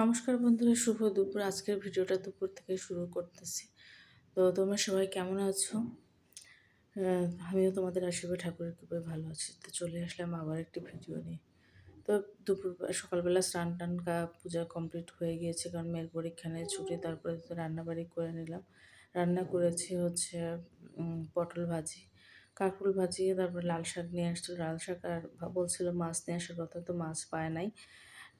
নমস্কার বন্ধুরা, শুভ দুপুর। আজকের ভিডিওটা দুপুর থেকে শুরু করতেছি। তো তোমরা সবাই কেমন আছো? আমিও তোমাদের আশীর্বাদ, ঠাকুরের কৃপায় ভালো আছি। তো চলে আসলাম আবার একটি ভিডিও নিয়ে। তো দুপুর, সকালবেলা স্নান টান কা পূজা কমপ্লিট হয়ে গিয়েছে, কারণ মেয়ের পরীক্ষা নিয়ে ছুটি, তারপরে তো রান্নাবাড়ি করে নিলাম। রান্না করেছি হচ্ছে পটল ভাজি, কাঁকরোল ভাজি, তারপর লাল শাক নিয়ে আসছিল লাল শাক আর বলছিল মাছ নিয়ে আসার কথা, তো মাছ পায় নাই।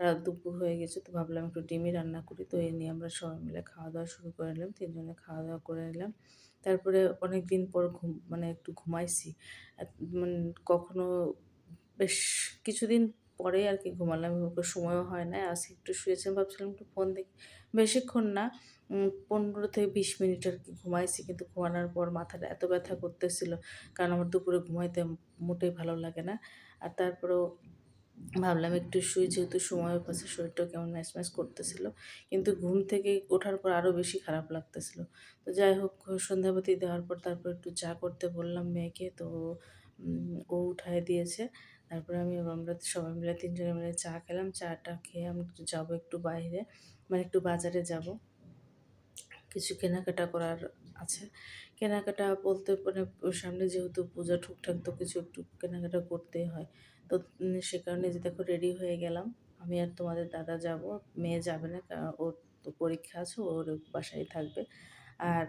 রাত দুপুর হয়ে গেছে, তো ভাবলাম একটু ডিমই রান্না করি, তো এই নিয়ে আমরা সবাই মিলে খাওয়া দাওয়া শুরু করে নিলাম, তিনজনে খাওয়া দাওয়া করে নিলাম। তারপরে অনেক দিন পর ঘুম মানে একটু ঘুমাইছি মানে কখনো বেশ কিছুদিন পরে আর কি ঘুমালাম সময়ও হয় না আজকে একটু শুয়েছিলাম, ভাবছিলাম একটু ফোন দেখি, বেশিক্ষণ না পনেরো থেকে বিশ মিনিট আর কি ঘুমাইছি, কিন্তু ঘুমানোর পর মাথাটা এত ব্যথা করতেছিল, কারণ আমার দুপুরে ঘুমাইতে মোটেই ভালো লাগে না, আর তারপরেও ভাবলাম একটু শুই, যেহেতু সময় পাশে শরীরটাও কেমন ম্যাচ ম্যাচ করতেছিল। কিন্তু ঘুম থেকে ওঠার পর আরও বেশি খারাপ লাগতেছিল। তো যাই হোক সন্ধ্যাবাতি দেওয়ার পর তারপর একটু চা করতে বললাম মেয়েকে। তো ও উঠায় দিয়েছে। তারপরে আমি আমরা সবাই মিলে, তিনজনে মিলে চা খেলাম। চাটা খেয়ে আমি যাব একটু বাইরে। মানে একটু বাজারে যাব। কিছু কেনাকাটা করার আছে। কেনাকাটা বলতে মানে সামনে যেহেতু পূজা, ঠিকঠাক তো কিছু একটু কেনাকাটা করতেই হয়। তো সে কারণে যে দেখো রেডি হয়ে গেলাম। আমি আর তোমাদের দাদা যাব, মেয়ে যাবে না ওর তো পরীক্ষা আছে ওর বাসায় থাকবে। আর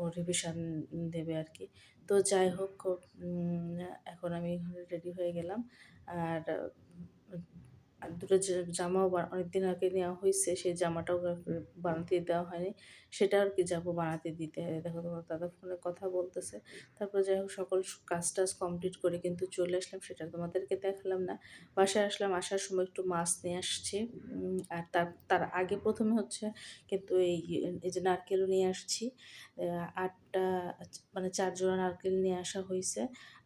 ও রিভিশন দেবে আর কি। তো যাই হোক এখন আমি রেডি হয়ে গেলাম। আর দুটো যে- জামাও বা- অনেকদিন আগে নেওয়া হয়েছে সেই জামাটাও আর বানাতে দেওয়া হয়নি। সেটা আর কি যাব বানাতে দিতে হয়। দেখো তোমার দাদা ফোনে কথা বলতেছে। তারপর যাই হোক সকল কাজ টাজ কমপ্লিট করে কিন্তু চলে আসলাম। সেটা তোমাদেরকে দেখালাম না। বাসায় আসলাম আসার সময় একটু মাছ নিয়ে আসছি। আর তার তার আগে প্রথমে হচ্ছে কিন্তু এই এই যে নারকেলও নিয়ে আসছি। আহ, আটটা মানে চার জোড়া নারকেল নিয়ে আসা হয়েছে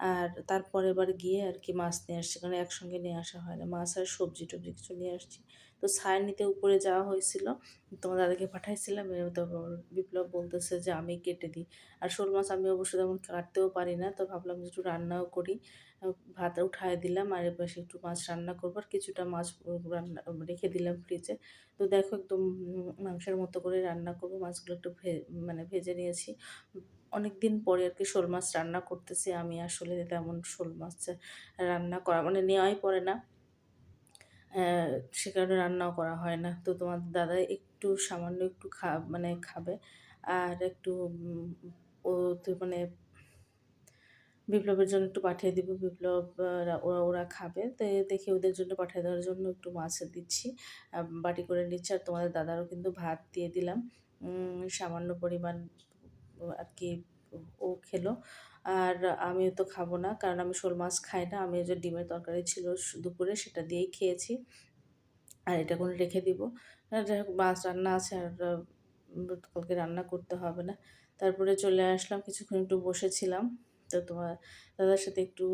আর তারপরে এবার গিয়ে আর কি মাছ নিয়ে আসছি, কারণ একসঙ্গে নিয়ে আসা হয় না। মাছ আর সবজি টবজি কিছু নিয়ে আসছি। তো ছায়া নিতে উপরে যাওয়া হয়েছিল। তোমার দাদাকে পাঠাইছিলাম এর তো বিপ্লব বলতেছে যে আমি কেটে দিই। আর শোল মাছ আমি অবশ্য তেমন কাটতেও পারি না, তো ভাবলাম যে একটু রান্নাও করি। ভাত উঠায় দিলাম আর এবার একটু মাছ রান্না করব আর কিছুটা মাছ রান্না রেখে দিলাম ফ্রিজে তো দেখো একদম মাংসের মতো করে রান্না করব, মাছগুলো একটু মানে ভেজে নিয়েছি। অনেক দিন পরে আর কি শোল মাছ রান্না করতেছি, আমি আসলে তেমন শোল মাছ রান্না করা মানে নেওয়াই পড়ে না। সে কারণে রান্নাও করা হয় না। তো তোমার দাদা একটু সামান্য একটু খা মানে খাবে। আর একটু ও তো মানে বিপ্লবের জন্য একটু পাঠিয়ে দিব। বিপ্লব ওরা ওরা খাবে। তো, দেখে ওদের জন্য পাঠিয়ে দেওয়ার জন্য একটু মাছ দিচ্ছি। বাটি করে নিচ্ছি। আর তোমাদের দাদারও কিন্তু ভাত দিয়ে দিলাম। সামান্য পরিমাণ আর কি ও খেলো। আর আমিও তো খাব না, কারণ আমি শোল মাছ খাই না। আমি যে ডিমের তরকারি ছিল দুপুরে সেটা দিয়েই খেয়েছি। আর এটা কোনো রেখে দিব। যাই হোক, মাছ রান্না আছে আর কালকে রান্না করতে হবে না। তারপরে চলে আসলাম, কিছুক্ষণ একটু বসেছিলাম। তো তোমার দাদার সাথে একটু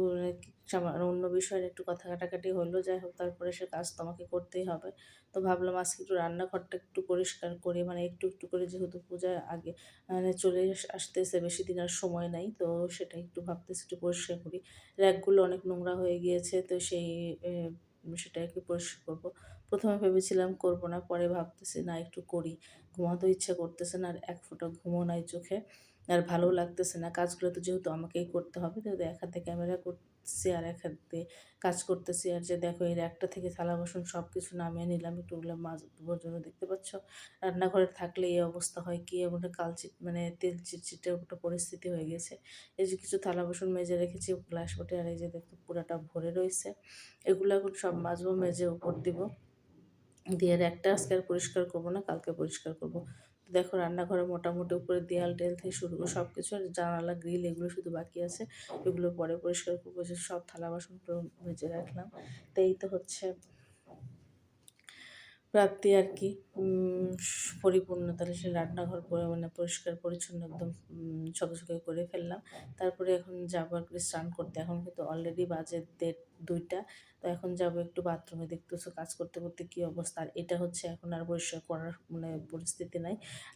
অন্য বিষয়ে একটু কথা কাটাকাটি হলো যাই হোক তারপরে সে কাজ তোমাকে করতেই হবে। তো ভাবলাম আজকে একটু রান্নাঘরটা একটু পরিষ্কার করি মানে একটু একটু করে যেহেতু পূজার আগে মানে চলে আসতেছে বেশি দিন আর সময় নাই তো সেটা একটু ভাবতেছি একটু পরিষ্কার করি। র্যাকগুলো অনেক নোংরা হয়ে গিয়েছে তো সেই এ, সেটা একটু পরিষ্কার করব। প্রথমে ভেবেছিলাম করব না পরে ভাবতেছি না একটু করি। ঘুমাতেও ইচ্ছা করতেছে না আর এক ফোঁটা ঘুমও নাই চোখে। আর ভালো লাগতেছে না। কাজগুলো তো যেহেতু আমাকেই করতে হবে, তো এক হাতে ক্যামেরা করতেছি আর এক হাতে কাজ করতেছি। আর যে দেখো এই একটা থেকে থালা, বাসন সব কিছু নামিয়ে নিলাম। একটু ওগুলো মাছ জন্য দেখতে পাচ্ছ। রান্নাঘরে থাকলে এই অবস্থা হয় কি? এমন কালচিট মানে তেল চিটচিটে একটা পরিস্থিতি হয়ে গেছে। এই যে কিছু থালা, বাসন মেজে রেখেছি, গ্লাস বটে, আর এই যে দেখো পুরাটা ভরে রয়েছে। এগুলো এখন সব মাজবো মেজে উপর দিব। দিয়ে একটা আজকে আর পরিষ্কার করব না, কালকে পরিষ্কার করব। দেখো রান্নাঘরে মোটামুটি উপরে দেয়াল টেল থেকে শুরু করে সব কিছু আর জানালা, গ্রিল এগুলো শুধু বাকি আছে। এগুলো পরে পরিষ্কার করব, যে সব থালা বাসনগুলো মেজে রাখলাম। তো এই তো হচ্ছে রাত্রি আর কি। পরিপূর্ণ তাহলে সে রান্নাঘর মানে পরিষ্কার, পরিচ্ছন্ন একদম ঝকঝকে করে ফেললাম। তারপরে এখন যাব আর স্নান করতে। এখন কিন্তু অলরেডি বাজে দেড় দুইটা। তো এখন যাব একটু বাথরুমে দেখতেছো কাজ করতে করতে কী অবস্থা। আর এটা হচ্ছে এখন আর পরিষ্কার করার মানে পরিস্থিতি নাই।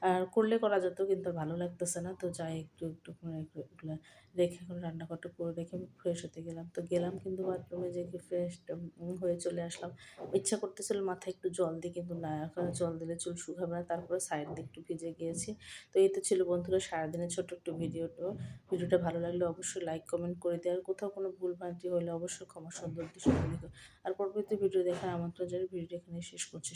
আর করলে করা যেত কিন্তু ভালো লাগতেছে না। তো যাই একটু একটু এগুলো রেখে এখন রান্নাঘরটা করে রেখে ফ্রেশ হতে গেলাম। তো গেলাম কিন্তু বাথরুমে যে ফ্রেশ হয়ে চলে আসলাম। ইচ্ছা করতেছিল মাথায় একটু জল দিই কিন্তু না। এখন জল দিলে চুল শুকাবে না। তারপরে সাইড দিয়ে একটু ভিজে গিয়েছি। তো এই তো ছিল বন্ধুরা সারাদিনের ছোট্ট একটু ভিডিওটা ভিডিওটা ভালো লাগলে অবশ্যই লাইক কমেন্ট করে দেওয়ার কোথাও কোনো ভুল ভ্রান্তি হলে অবশ্যই ক্ষমা সুন্দর দৃষ্টিতে দেখো আর পরবর্তী ভিডিও দেখার আমন্ত্রণ জানিয়ে ভিডিওটি এখানে শেষ করছি।